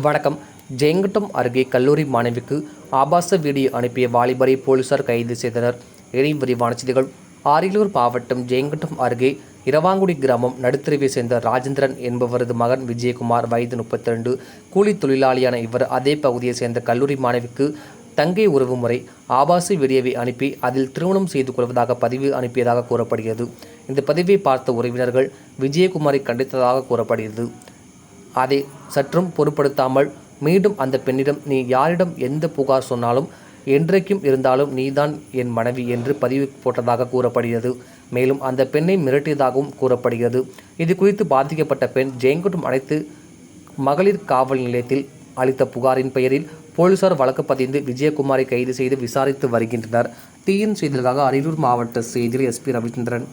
வணக்கம். ஜெயங்கட்டம் அருகே கல்லூரி மாணவிக்கு ஆபாச வீடியோ அனுப்பிய வாலிபரை போலீசார் கைது செய்தனர். இனி விரிவான செய்திகள். அரியலூர் மாவட்டம் ஜெயங்கட்டம் அருகே இரவாங்குடி கிராமம் நடுத்தருவை சேர்ந்த ராஜேந்திரன் என்பவரது மகன் விஜயகுமார் வயது முப்பத்தி ரெண்டு கூலி தொழிலாளியான இவர் அதே பகுதியை சேர்ந்த கல்லூரி மாணவிக்கு தங்கை உறவு முறை ஆபாச வீடியோவை அனுப்பி அதில் திருமணம் செய்து கொள்வதாக பதிவு அனுப்பியதாக கூறப்படுகிறது. இந்த பதிவை பார்த்த உறவினர்கள் விஜயகுமாரை கண்டித்ததாக கூறப்படுகிறது. அதை சற்றும் பொருட்படுத்தாமல் மீண்டும் அந்த பெண்ணிடம் நீ யாரிடம் எந்த புகார் சொன்னாலும் என்றைக்கும் இருந்தாலும் நீதான் என் மனைவி என்று பதிவு போட்டதாக கூறப்படுகிறது. மேலும் அந்த பெண்ணை மிரட்டியதாகவும் கூறப்படுகிறது. இது குறித்து பாதிக்கப்பட்ட பெண் ஜெயங்குட்டம் அனைத்து மகளிர் காவல் நிலையத்தில் அளித்த புகாரின் பெயரில் போலீசார் வழக்கு பதிந்து விஜயகுமாரை கைது செய்து விசாரித்து வருகின்றனர். டிஎன் செய்திகளுக்காக அரியலூர் மாவட்ட செய்தியில் எஸ்பி ரவிச்சந்திரன்.